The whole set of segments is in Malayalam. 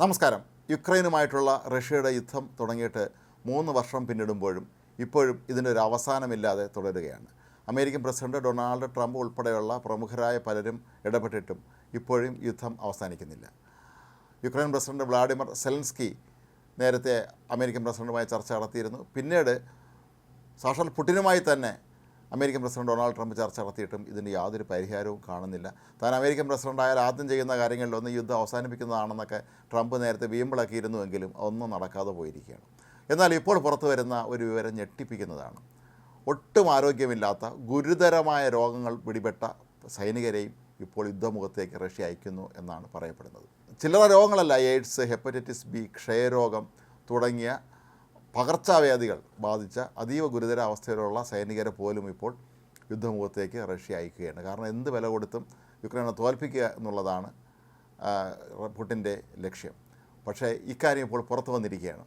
നമസ്കാരം. യുക്രൈനുമായിട്ടുള്ള റഷ്യയുടെ യുദ്ധം തുടങ്ങിയിട്ട് മൂന്ന് വർഷം പിന്നിടുമ്പോഴും ഇപ്പോഴും ഇതിനൊരു അവസാനമില്ലാതെ തുടരുകയാണ്. അമേരിക്കൻ പ്രസിഡന്റ് ഡൊണാൾഡ് ട്രംപ് ഉൾപ്പെടെയുള്ള പ്രമുഖരായ പലരും ഇടപെട്ടിട്ടും ഇപ്പോഴും യുദ്ധം അവസാനിക്കുന്നില്ല. യുക്രൈൻ പ്രസിഡന്റ് വ്ളാഡിമിർ സെലൻസ്കി നേരത്തെ അമേരിക്കൻ പ്രസിഡന്റുമായി ചർച്ച നടത്തിയിരുന്നു. പിന്നീട് സാക്ഷാൽ പുട്ടിനുമായി തന്നെ അമേരിക്കൻ പ്രസിഡന്റ് ഡൊണാൾഡ് ട്രംപ് ചർച്ച നടത്തിയിട്ടും ഇതിന് യാതൊരു പരിഹാരവും കാണുന്നില്ല. താൻ അമേരിക്കൻ പ്രസിഡന്റായാൽ ആദ്യം ചെയ്യുന്ന കാര്യങ്ങളിലൊന്ന് യുദ്ധം അവസാനിപ്പിക്കുന്നതാണെന്നൊക്കെ ട്രംപ് നേരത്തെ വീമ്പിളക്കിയിരുന്നുവെങ്കിലും ഒന്നും നടക്കാതെ പോയിരിക്കുകയാണ്. എന്നാൽ ഇപ്പോൾ പുറത്തു വരുന്ന ഒരു വിവരം ഞെട്ടിപ്പിക്കുന്നതാണ്. ഒട്ടും ആരോഗ്യമില്ലാത്ത ഗുരുതരമായ രോഗങ്ങൾ പിടിപെട്ട സൈനികരെയും ഇപ്പോൾ യുദ്ധമുഖത്തേക്ക് റഷ്യ അയക്കുന്നു എന്നാണ് പറയപ്പെടുന്നത്. ചില്ലറ രോഗങ്ങളല്ല എയ്ഡ്സ് ഹെപ്പറ്റൈറ്റിസ് ബി ക്ഷയരോഗം തുടങ്ങിയ പകർച്ചവ്യാധികൾ ബാധിച്ച അതീവ ഗുരുതര അവസ്ഥയിലുള്ള സൈനികരെ പോലും ഇപ്പോൾ യുദ്ധമുഖത്തേക്ക് റഷ്യ അയക്കുകയാണ്. കാരണം എന്ത് വില കൊടുത്തും യുക്രൈനെ തോൽപ്പിക്കുക എന്നുള്ളതാണ് പുട്ടിന്റെ ലക്ഷ്യം. പക്ഷേ ഇക്കാര്യം ഇപ്പോൾ പുറത്തു വന്നിരിക്കുകയാണ്.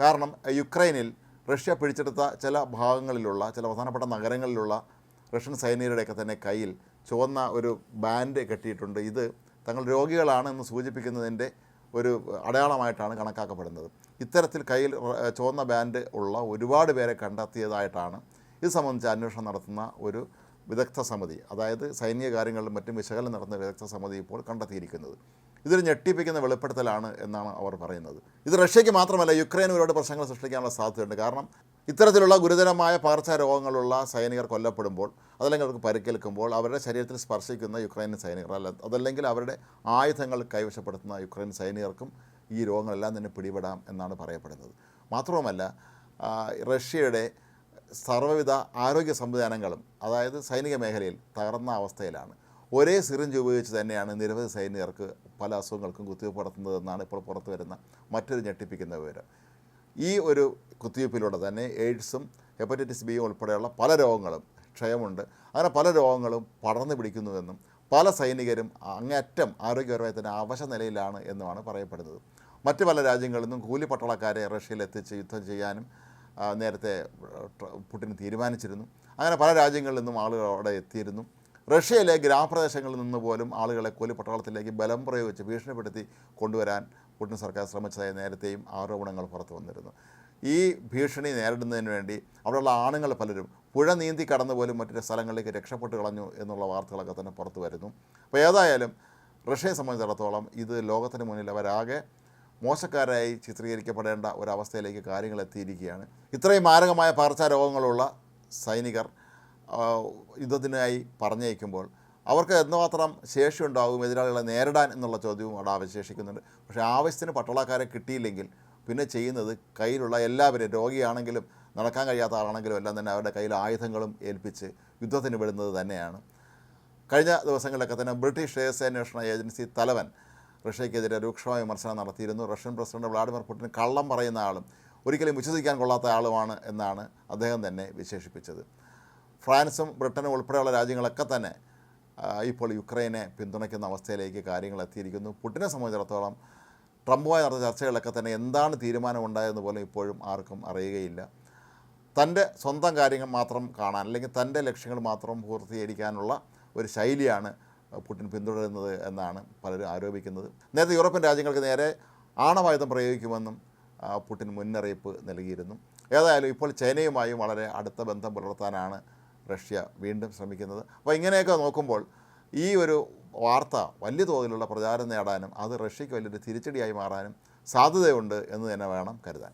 കാരണം യുക്രൈനിൽ റഷ്യ പിടിച്ചെടുത്ത ചില ഭാഗങ്ങളിലുള്ള ചില പ്രധാനപ്പെട്ട നഗരങ്ങളിലുള്ള റഷ്യൻ സൈനികരുടെയൊക്കെ തന്നെ കയ്യിൽ ചുവന്ന ഒരു ബാൻഡ് കെട്ടിയിട്ടുണ്ട്. ഇത് തങ്ങൾ രോഗികളാണെന്ന് സൂചിപ്പിക്കുന്നതിന്റെ ഒരു അടയാളമായിട്ടാണ് കണക്കാക്കപ്പെടുന്നത്. ഇത്തരത്തിൽ കയ്യിൽ ചുവന്ന ബാൻഡ് ഉള്ള ഒരുപാട് പേരെ കണ്ടെത്തിയതായിട്ടാണ് ഇത് സംബന്ധിച്ച് അന്വേഷണം നടത്തുന്ന ഒരു വിദഗ്ധ സമിതി അതായത് സൈനിക കാര്യങ്ങളിലും മറ്റും വിശകലനം നടത്തുന്ന വിദഗ്ധ സമിതി ഇപ്പോൾ കണ്ടെത്തിയിരിക്കുന്നത്. ഇതൊരു ഞെട്ടിപ്പിക്കുന്ന വെളിപ്പെടുത്തലാണ് എന്നാണ് അവർ പറയുന്നത്. ഇത് റഷ്യയ്ക്ക് മാത്രമല്ല യുക്രൈൻ ഒരുപാട് പ്രശ്നങ്ങൾ സൃഷ്ടിക്കാനുള്ള സാധ്യതയുണ്ട്. കാരണം ഇത്തരത്തിലുള്ള ഗുരുതരമായ പകർച്ച രോഗങ്ങളുള്ള സൈനികർ കൊല്ലപ്പെടുമ്പോൾ അതല്ലെങ്കിൽ അവർക്ക് പരിക്കേൽക്കുമ്പോൾ അവരുടെ ശരീരത്തിൽ സ്പർശിക്കുന്ന യുക്രൈൻ സൈനികർ അല്ല അതല്ലെങ്കിൽ അവരുടെ ആയുധങ്ങൾ കൈവശപ്പെടുത്തുന്ന യുക്രൈൻ സൈനികർക്കും ഈ രോഗങ്ങളെല്ലാം തന്നെ പിടിപെടാം എന്നാണ് പറയപ്പെടുന്നത്. മാത്രവുമല്ല റഷ്യയുടെ സർവവിധ ആരോഗ്യ സംവിധാനങ്ങളും അതായത് സൈനിക മേഖലയിൽ തകർന്ന അവസ്ഥയിലാണ്. ഒരേ സിറിഞ്ച് ഉപയോഗിച്ച് തന്നെയാണ് നിരവധി സൈനികർക്ക് പല അസുഖങ്ങൾക്കും കുത്തിവയ്പ്പ് നടത്തുന്നതെന്നാണ് ഇപ്പോൾ പുറത്തു വരുന്ന മറ്റൊരു ഞെട്ടിപ്പിക്കുന്ന വിവരം. ഈ ഒരു കുത്തിവയ്പ്പിലൂടെ തന്നെ എയ്ഡ്സും ഹെപ്പറ്റൈറ്റിസ് ബിയും ഉൾപ്പെടെയുള്ള പല രോഗങ്ങളും ക്ഷയമുണ്ട്. അങ്ങനെ പല രോഗങ്ങളും പടർന്നു പിടിക്കുന്നുവെന്നും പല സൈനികരും അങ്ങേയറ്റം ആരോഗ്യപരമായി തന്നെ അവശ നിലയിലാണ് എന്നുമാണ് പറയപ്പെടുന്നത്. മറ്റ് പല രാജ്യങ്ങളിൽ നിന്നും കൂലിപ്പട്ടാളക്കാരെ റഷ്യയിൽ എത്തിച്ച് യുദ്ധം ചെയ്യാനും നേരത്തെ പുടിൻ തീരുമാനിച്ചിരുന്നു. അങ്ങനെ പല രാജ്യങ്ങളിൽ നിന്നും ആളുകൾ അവിടെ എത്തിയിരുന്നു. റഷ്യയിലെ ഗ്രാമപ്രദേശങ്ങളിൽ നിന്ന് പോലും ആളുകളെ കൂലിപ്പട്ടാളത്തിലേക്ക് ബലം പ്രയോഗിച്ച് ഭീഷണിപ്പെടുത്തി കൊണ്ടുവരാൻ പുടിൻ സർക്കാർ ശ്രമിച്ചതായി നേരത്തെയും ആരോപണങ്ങൾ പുറത്തു വന്നിരുന്നു. ഈ ഭീഷണി നേരിടുന്നതിന് വേണ്ടി അവിടെയുള്ള ആണുങ്ങൾ പലരും പുഴ നീന്തി കടന്നു പോലും മറ്റു സ്ഥലങ്ങളിലേക്ക് രക്ഷപ്പെട്ട് കളഞ്ഞു എന്നുള്ള വാർത്തകളൊക്കെ തന്നെ പുറത്തു വരുന്നു. അപ്പോൾ ഏതായാലും റഷ്യയെ സംബന്ധിച്ചിടത്തോളം ഇത് ലോകത്തിന് മുന്നിൽ അവരാകെ മോശക്കാരായി ചിത്രീകരിക്കപ്പെടേണ്ട ഒരവസ്ഥയിലേക്ക് കാര്യങ്ങൾ എത്തിയിരിക്കുകയാണ്. ഇത്രയും മാരകമായ പകർച്ചാരോഗങ്ങളുള്ള സൈനികർ യുദ്ധത്തിനായി പറഞ്ഞയക്കുമ്പോൾ അവർക്ക് എന്തുമാത്രം ശേഷി ഉണ്ടാകും എതിരാളികളെ നേരിടാൻ എന്നുള്ള ചോദ്യവും അവിടെ അവശേഷിക്കുന്നുണ്ട്. പക്ഷേ ആവശ്യത്തിന് പട്ടാളക്കാരെ കിട്ടിയില്ലെങ്കിൽ പിന്നെ ചെയ്യുന്നത് കയ്യിലുള്ള എല്ലാവരും രോഗിയാണെങ്കിലും നടക്കാൻ കഴിയാത്ത ആളാണെങ്കിലും എല്ലാം തന്നെ അവരുടെ കയ്യിൽ ആയുധങ്ങളും ഏൽപ്പിച്ച് യുദ്ധത്തിന് വിടുന്നത് തന്നെയാണ്. കഴിഞ്ഞ ദിവസങ്ങളിലൊക്കെ തന്നെ ബ്രിട്ടീഷ് രഹസ്യാന്വേഷണ ഏജൻസി തലവൻ റഷ്യക്കെതിരെ രൂക്ഷമായ വിമർശനം നടത്തിയിരുന്നു. റഷ്യൻ പ്രസിഡന്റ് വ്ളാഡിമിർ പുടിൻ കള്ളം പറയുന്ന ആളും ഒരിക്കലും വിശ്വസിക്കാൻ കൊള്ളാത്ത ആളുമാണ് എന്നാണ് അദ്ദേഹം തന്നെ വിശേഷിപ്പിച്ചത്. ഫ്രാൻസും ബ്രിട്ടനും ഉൾപ്പെടെയുള്ള രാജ്യങ്ങളൊക്കെ തന്നെ ഇപ്പോൾ യുക്രൈനെ പിന്തുണയ്ക്കുന്ന അവസ്ഥയിലേക്ക് കാര്യങ്ങൾ എത്തിയിരിക്കുന്നു. പുടിനെ സംബന്ധിച്ചിടത്തോളം ട്രംപുമായി നടന്ന ചർച്ചകളിലൊക്കെ തന്നെ എന്താണ് തീരുമാനം ഉണ്ടായതെന്ന് പോലും ഇപ്പോഴും ആർക്കും അറിയുകയില്ല. തന്റെ സ്വന്തം കാര്യങ്ങൾ മാത്രം കാണാൻ അല്ലെങ്കിൽ തന്റെ ലക്ഷ്യങ്ങൾ മാത്രം പൂർത്തീകരിക്കാനുള്ള ഒരു ശൈലിയാണ് പുടിൻ പിന്തുടരുന്നത് എന്നാണ് പലരും ആരോപിക്കുന്നത്. നേരത്തെ യൂറോപ്യൻ രാജ്യങ്ങൾക്ക് നേരെ ആണവായുധം പ്രയോഗിക്കുമെന്നും പുടിൻ മുന്നറിയിപ്പ് നൽകിയിരുന്നു. ഏതായാലും ഇപ്പോൾ ചൈനയുമായും വളരെ അടുത്ത ബന്ധം പുലർത്താനാണ് റഷ്യ വീണ്ടും ശ്രമിക്കുന്നത്. അപ്പോൾ ഇങ്ങനെയൊക്കെ നോക്കുമ്പോൾ ഈ ഒരു വാർത്ത വലിയ തോതിലുള്ള പ്രചാരം നേടാനും അത് റഷ്യയ്ക്ക് വലിയൊരു തിരിച്ചടിയായി മാറാനും സാധ്യതയുണ്ട് എന്ന് തന്നെ വേണം കരുതാൻ.